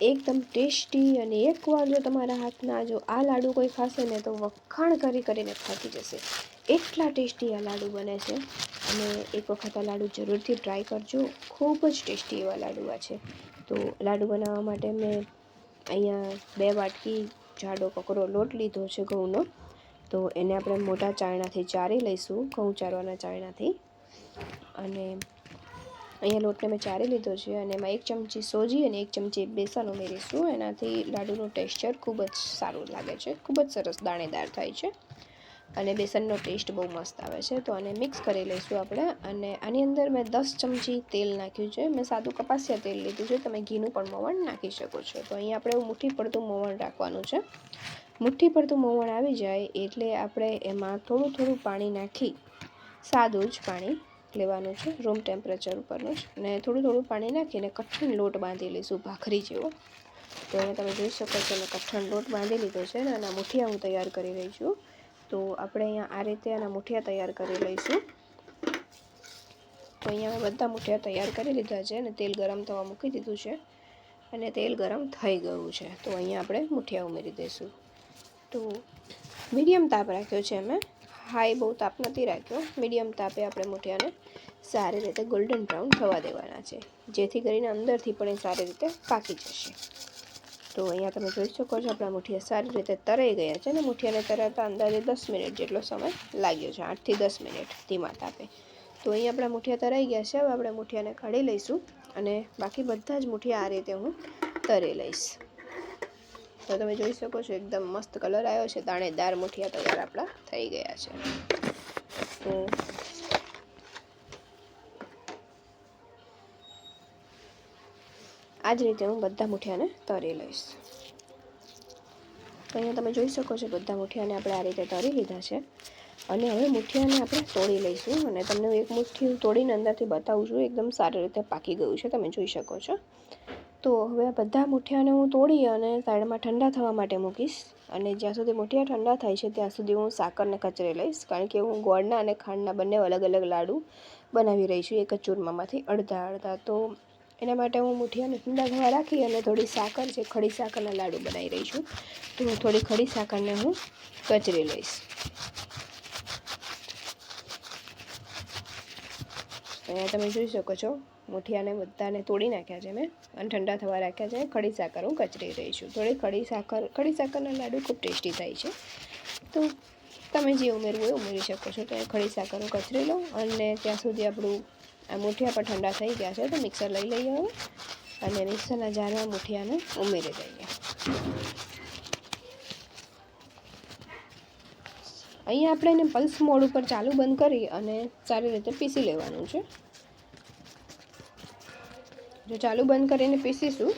એકદમ ટેસ્ટી અને એકવાર જો તમારા હાથના જો આ લાડુ કોઈ ખાશે ને તો વખાણ કરી કરીને ખાતી જશે. એટલા ટેસ્ટી આ લાડુ બને છે. અને એક વખત આ લાડુ જરૂરથી ટ્રાય કરજો. ખૂબ જ ટેસ્ટી એવા લાડુ આ છે. તો લાડુ બનાવવા માટે મેં અહીંયા બે વાટકી જાડો કકરો લોટ લીધો છે ઘઉંનો. તો એને આપણે મોટા ચાયણાથી ચારી લઈશું, ઘઉં ચારવાના ચાયણાથી અને અહીંયા લોટને મેં ચારી લીધો છે અને એમાં એક ચમચી સોજી અને એક ચમચી બેસન ઉમેરીશું. એનાથી લાડુનું ટેક્સચર ખૂબ જ સારું લાગે છે. ખૂબ જ સરસ દાણેદાર થાય છે અને બેસનનો ટેસ્ટ બહુ મસ્ત આવે છે. તો આને મિક્સ કરી લઈશું આપણે અને આની અંદર મેં દસ ચમચી તેલ નાખ્યું છે. મેં સાદું કપાસિયા તેલ લીધું છે. તમે ઘીનું પણ મોવણ નાખી શકો છો. તો અહીંયા આપણે મુઠ્ઠી પડતું મોવણ રાખવાનું છે. મુઠ્ઠી પડતું મોવણ આવી જાય એટલે આપણે એમાં થોડું થોડું પાણી નાખી, સાદું જ પાણી લેવાનું છે રૂમ ટેમ્પરેચર ઉપરનું જ. અને થોડું થોડું પાણી નાખીને કઠણ લોટ બાંધી લઈશું, ભાખરી જેવો. તો અહીંયા તમે જોઈ શકો છો મેં કઠણ લોટ બાંધી લીધો છે અને આના મુઠિયા હું તૈયાર કરી રહી છું. તો આપણે અહીંયા આ રીતે આના મુઠિયા તૈયાર કરી લઈશું. તો અહીંયા મેં બધા મુઠિયા તૈયાર કરી લીધા છે અને તેલ ગરમ થવા મૂકી દીધું છે. અને તેલ ગરમ થઈ ગયું છે. તો અહીંયા આપણે મુઠિયા ઉમેરી દઈશું. તો મીડિયમ તાપ રાખ્યો છે મેં હાઈ બહુ તાપ નથી રાખ્યો. મીડિયમ તાપે આપણે મૂઠિયાને સારી રીતે ગોલ્ડન બ્રાઉન થવા દેવાના છે. જેથી કરીને અંદરથી પણ એ સારી રીતે પાકી જશે. તો અહીંયા તમે જોઈ શકો છો આપણા મૂઠિયા સારી રીતે તરાઈ ગયા છે અને મૂઠિયાને તરાતા અંદાજે દસ મિનિટ જેટલો સમય લાગ્યો છે. આઠથી દસ મિનિટ ધીમા તાપે. તો અહીં આપણા મૂઠિયા તરાઈ ગયા છે. હવે આપણે મૂઠિયાને કાઢી લઈશું અને બાકી બધા જ મૂઠિયા આ રીતે હું તરી લઈશ. તો તમે જોઈ શકો છો, એકદમ મસ્ત કલર આવ્યો છે. દાણેદાર મુઠિયા તૈયાર આપણા થઈ ગયા છે. તો આ જ રીતે હું બધા મુઠિયાને તરી લઈશ. તો અહીંયા તમે જોઈ શકો છો, બધા મુઠિયાને આપણે આ રીતે તરી લીધા છે. અને હવે મુઠિયાને આપણે તોડી લઈશું. અને તમને એક મુઠ્ઠી તોડીને અંદરથી બતાવું છું. એકદમ સારી રીતે પાકી ગયું છે. તમે જોઈ શકો છો. તો હવે બધા મૂઠિયાને હું તોડી અને સાઈડમાં ઠંડા થવા માટે મૂકીશ. અને જ્યાં સુધી મૂઠિયા ઠંડા થાય છે, ત્યાં સુધી હું સાકરને કચરી લઈશ. કારણ કે હું ગોળના અને ખાંડના બંને અલગ અલગ લાડુ બનાવી રહી છું એક જ ચૂરમામાંથી અડધા અડધા. તો એના માટે હું મૂઠિયાને ઠંડા થવા રાખી અને થોડી સાકર છે, ખડી સાકરના લાડુ બનાવી રહી છું. તો થોડી ખડી સાકરને હું કચરી લઈશ. અહીંયા તમે જોઈ શકો છો, મુઠિયાને બધાને તોડી નાખ્યા છે મેં અને ઠંડા થવા રાખ્યા છે. ખડી સાકર હું કચરી રહી છું થોડી ખડી સાકર ખડી સાકરના લાડુ ખૂબ ટેસ્ટી થાય છે. તો તમે જે ઉમેરવું હોય ઉમેરી શકો છો. તો એ ખડી સાકર હું કચરી લઉં અને ત્યાં સુધી આપણું આ મુઠિયા પણ ઠંડા થઈ ગયા છે. તો મિક્સર લઈ લઈએ હવે અને મિક્સરના જારમાં મુઠિયાને ઉમેરી દઈએ. અહીંયા આપણે એને પલ્સ મોડ ઉપર ચાલુ બંધ કરી અને સારી રીતે પીસી લેવાનું છે. જો ચાલુ બંધ કરીને પીસીશું,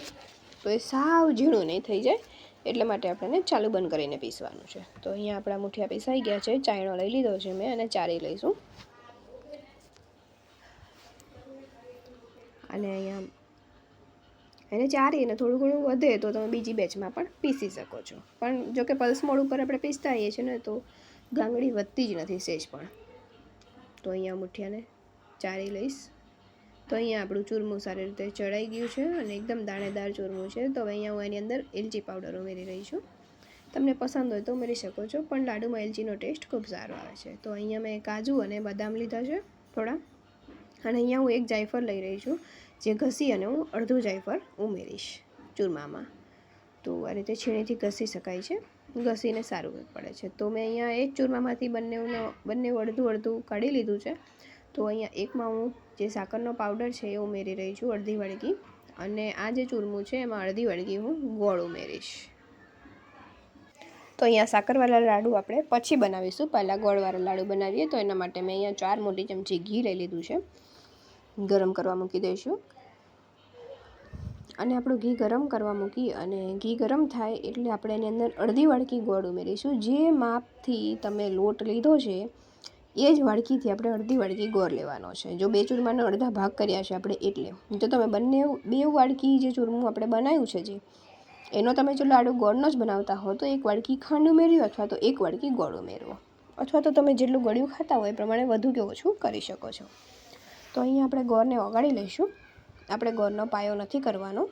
તો એ સાવ ઝીણું નહીં થઈ જાય, એટલા માટે આપણે ચાલુ બંધ કરીને પીસવાનું છે. તો અહીંયા આપણા મુઠિયા પીસાઈ ગયા છે, ચાયણો લઈ લીધો છે મેં અને ચારી લઈશું. અને અહીંયા એને ચારીને થોડું ઘણું વધે તો તમે બીજી બેચમાં પણ પીસી શકો છો. પણ જો કે પલ્સ મોડ ઉપર આપણે પીસતા આવીએ છીએ ને, તો ગાંગડી વધતી જ નથી સેજ પણ. તો અહીંયા મુઠિયાને ચારી લઈશ. તો અહીંયા આપણું ચૂરમું સારી રીતે ચડાઈ ગયું છે અને એકદમ દાણેદાર ચૂરમું છે. તો હવે અહીંયા હું એની અંદર એલચી પાવડર ઉમેરી રહી છું. તમને પસંદ હોય તો ઉમેરી શકો છો, પણ લાડુમાં એલચીનો ટેસ્ટ ખૂબ સારો આવે છે. તો અહીંયા મેં કાજુ અને બદામ લીધા છે થોડા. અને અહીંયા હું એક જાયફળ લઈ રહી છું, જે ઘસી અને હું અડધું જાયફળ ઉમેરીશ ચૂરમામાં. તો આ રીતે છીણીથી ઘસી શકાય છે. ઘસીને સારું પડે છે. તો મેં અહીંયા એક ચૂરમામાંથી બંનેનો, બંને અડધું અડધું કાઢી લીધું છે. તો અહીંયા એકમાં હું જે સાકરનો પાવડર છે એ ઉમેરી રહી છું અડધી વળગી. અને આ જે ચૂરમું છે એમાં અડધી વળગી હું ગોળ ઉમેરીશ. તો અહીંયા સાકરવાળા લાડુ આપણે પછી બનાવીશું. પહેલાં ગોળવાળા લાડુ બનાવીએ તો એના માટે મેં અહીંયા ચાર મોટી ચમચી ઘી લઈ લીધું છે. ગરમ કરવા મૂકી દઈશું. અને આપણું ઘી ગરમ કરવા મૂકી અને ઘી ગરમ થાય એટલે આપણે એની અંદર અડધી વાડકી ગોળ ઉમેરીશું. જે માપથી તમે લોટ લીધો છે, એ જ વાડકીથી આપણે અડધી વાડકી ગોળ લેવાનો છે. જો બે ચૂરમાનો અડધા ભાગ કર્યા છે આપણે એટલે. જો તમે બંને બે વાડકી જે ચૂરમું આપણે બનાવ્યું છે જે, એનો તમે જો લાડુ ગોળનો જ બનાવતા હો તો એક વાડકી ખાંડ ઉમેર્યું અથવા તો એક વાડકી ગોળ ઉમેરવો. અથવા તો તમે જેટલું ગળ્યું ખાતા હોય એ પ્રમાણે વધુ કે ઓછું કરી શકો છો. તો અહીંયા આપણે ગોળને ઓગાળી લઈશું. આપણે ગોળનો પાયો નથી કરવાનો.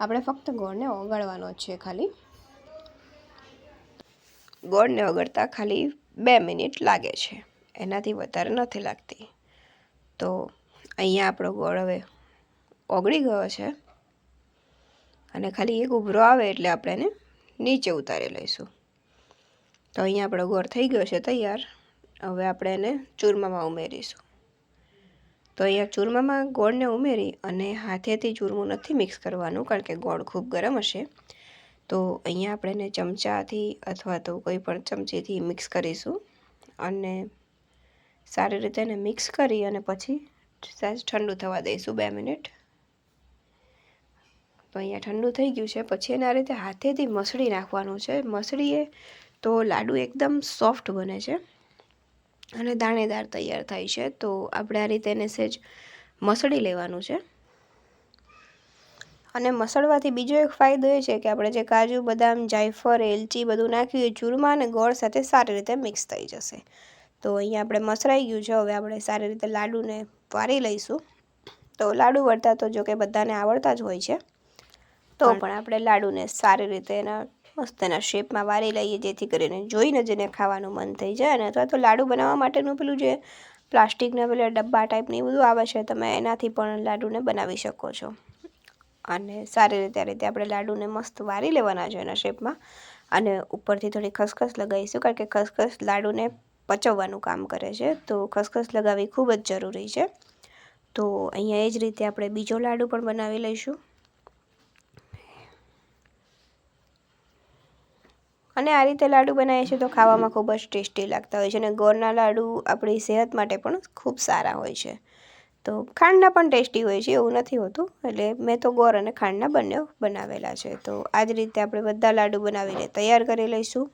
આપણે ફક્ત ગોળને ઓગાળવાનો છે ખાલી. ગોળને ઓગળતા ખાલી બે મિનિટ લાગે છે. એનાથી વધારે નથી લાગતી. તો અહીંયા આપણો ગોળ હવે ઓગળી ગયો છે. અને ખાલી એક ઉભરો આવે એટલે આપણે એને નીચે ઉતારી લઈશું. તો અહીંયા આપણો ગોળ થઈ ગયો છે તૈયાર. હવે આપણે એને ચૂરમામાં ઉમેરીશું. તો અહીંયા ચૂરમામાં ગોળને ઉમેરી અને હાથેથી ચૂરમું નથી મિક્સ કરવાનું કારણ કે ગોળ ખૂબ ગરમ હશે. તો અહીંયા આપણે એને ચમચાથી અથવા તો કોઈ પણ ચમચીથી મિક્સ કરીશું અને સારી રીતે એને મિક્સ કરી અને પછી સહેજ ઠંડુ થવા દઈશું બે મિનિટ. તો અહીંયા ઠંડુ થઈ ગયું છે. પછી એને રીતે હાથેથી મસળી નાખવાનું છે. મસળીએ તો લાડુ એકદમ સોફ્ટ બને છે. અને દાણેદાર તૈયાર થાય છે તો આપણે આ રીતે એને સહેજ મસળી લેવાનું છે. અને મસળવાથી બીજો એક ફાયદો એ છે કે આપણે જે કાજુ બદામ જાયફળ એલચી બધું નાખ્યું એ ચૂરમા અને ગોળ સાથે સારી રીતે મિક્સ થઈ જશે. તો અહીંયા આપણે મસરાઈ ગયું છે હવે આપણે સારી રીતે લાડુને વારી લઈશું. તો લાડુ વળતા તો જો કે બધાને આવડતા જ હોય છે તો પણ આપણે લાડુને સારી રીતે એના મસ્ત એના શેપમાં વારી લઈએ, જેથી કરીને જોઈને જ એને ખાવાનું મન થઈ જાય. અને અથવા તો લાડુ બનાવવા માટેનું પેલું જે પ્લાસ્ટિકના પેલા ડબ્બા ટાઈપની બધું આવે છે, તમે એનાથી પણ લાડુને બનાવી શકો છો. અને સારી રીતે આ રીતે આપણે લાડુને મસ્ત વારી લેવાના છે એના શેપમાં. અને ઉપરથી થોડી ખસખસ લગાવીશું, કારણ કે ખસખસ લાડુને પચવવાનું કામ કરે છે. તો ખસખસ લગાવવી ખૂબ જ જરૂરી છે. તો અહીંયા એ જ રીતે આપણે બીજો લાડુ પણ બનાવી લઈશું. અને આ રીતે લાડુ બનાવીએ છીએ તો ખાવામાં ખૂબ જ ટેસ્ટી લાગતા હોય છે અને ગોળના લાડુ આપણી સેહત માટે પણ ખૂબ સારા હોય છે. તો ખાંડના પણ ટેસ્ટી હોય છે એવું નથી હોતું, એટલે મેં તો ગોળ અને ખાંડના બંને બનાવેલા છે. તો આ જ રીતે આપણે બધા લાડુ બનાવીને તૈયાર કરી લઈશું.